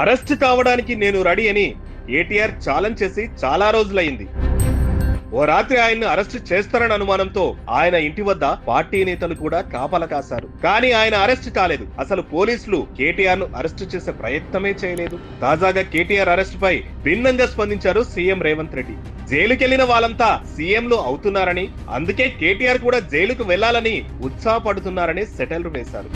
Arrest కావడానికి నేను ready అని కేటీఆర్ ఛాలెంజ్ చేసి చాలా రోజులైంది ఓ రాత్రి ఆయన్ని అరెస్ట్ చేస్తారని అనుమానంతో ఆయన ఇంటి వద్ద పార్టీ నేతలు కూడా కాపల కాశారు. కానీ ఆయన అరెస్ట్ కాలేదు. అసలు పోలీసులు కేటీఆర్ను అరెస్ట్ చేసే ప్రయత్నమే చేయలేదు. తాజాగా కేటీఆర్ అరెస్ట్ పై భిన్నంగా స్పందించారు సీఎం రేవంత్ రెడ్డి. జైలుకెళ్ళిన వాళ్ళంతా సీఎంలు అవుతున్నారని అందుకే కేటీఆర్ కూడా జైలుకు వెళ్ళాలని ఉత్సాహపడుతున్నారని సెటిల్ వేశారు.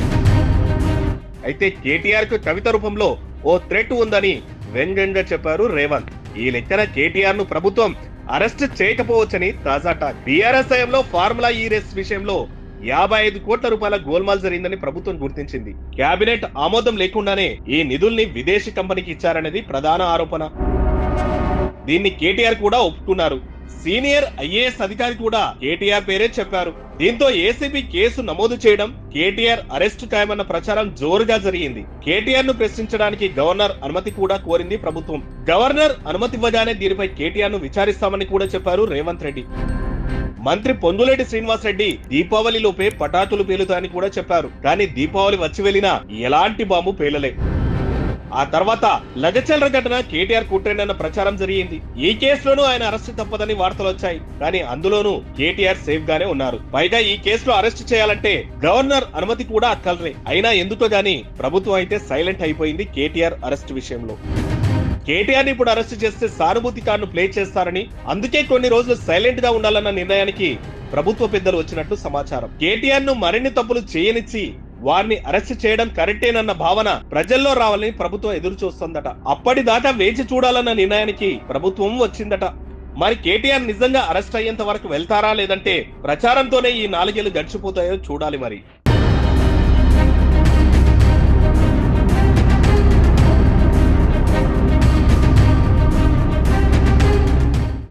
అయితే కేటీఆర్కు కవిత రూపంలో ఓ థ్రెట్ ఉందని వ్యంగ్యంగా చెప్పారు రేవంత్. ఈ లెక్కన కేటీఆర్ను ప్రభుత్వం అరెస్ట్ చేయకపోవచ్చని తాజా టాక్. బీఆర్ఎస్ హయాంలో ఫార్ములా ఈ రేస్ విషయంలో యాభై ఐదు కోట్ల రూపాయల గోల్మాల్ జరిగిందని ప్రభుత్వం గుర్తించింది. కేబినెట్ ఆమోదం లేకుండానే ఈ నిధుల్ని విదేశీ కంపెనీకి ఇచ్చారనేది ప్రధాన ఆరోపణ. దీన్ని కేటీఆర్ కూడా ఒప్పుకున్నారు. సీనియర్ ఐఏఎస్ అధికారి కూడా కేటీఆర్ పేరే చెప్పారు. దీంతో ఏసీబీ కేసు నమోదు చేయడం కేటీఆర్ అరెస్ట్ ఖాయమన్న ప్రచారం జోరుగా జరిగింది. కేటీఆర్ను ప్రశ్నించడానికి గవర్నర్ అనుమతి కూడా కోరింది ప్రభుత్వం. గవర్నర్ అనుమతి ఇవ్వగానే దీనిపై కేటీఆర్ను విచారిస్తామని కూడా చెప్పారు రేవంత్ రెడ్డి. మంత్రి పొంగులేటి శ్రీనివాస్ రెడ్డి దీపావళిలోపే పటాకులు పేలుతాయని కూడా చెప్పారు. కానీ దీపావళి వచ్చి వెళ్ళినా ఎలాంటి బాంబు పేలలే. ఆ తర్వాత లగచల్ర ఘటన కేటీఆర్ కుట్రేనన్న ప్రచారం జరిగింది. ఈ కేసులోనూ ఆయన అరెస్ట్ తప్పదని వార్తలు వచ్చాయి. కానీ అందులోనూ కేటీఆర్ సేఫ్ గానే ఉన్నారు. పైగా ఈ కేసులో అరెస్ట్ చేయాలంటే గవర్నర్ అనుమతి కూడా అక్కలరే అయినా ఎందుకో గాని ప్రభుత్వం అయితే సైలెంట్ అయిపోయింది కేటీఆర్ అరెస్ట్ విషయంలో. కేటీఆర్ ఇప్పుడు అరెస్ట్ చేస్తే సానుభూతి కార్డును ప్లే చేస్తారని అందుకే కొన్ని రోజులు సైలెంట్గా ఉండాలన్న నిర్ణయానికి ప్రభుత్వ పెద్దలు వచ్చినట్టు సమాచారం. కేటీఆర్ను మరిన్ని తప్పులు చేయనిచ్చి వారిని అరెస్ట్ చేయడం కరెక్టేనన్న భావన ప్రజల్లో రావాలని ప్రభుత్వం ఎదురు చూస్తోందట అప్పటిదాకా వేచి చూడాలన్న నిర్ణయానికి ప్రభుత్వం వచ్చిందట. మరి కేటీఆర్ నిజంగా అరెస్ట్ అయ్యేంత వరకు వెళ్తారా లేదంటే ప్రచారంతోనే ఈ నాలుగేళ్ళు గడిచిపోతాయో చూడాలి మరి.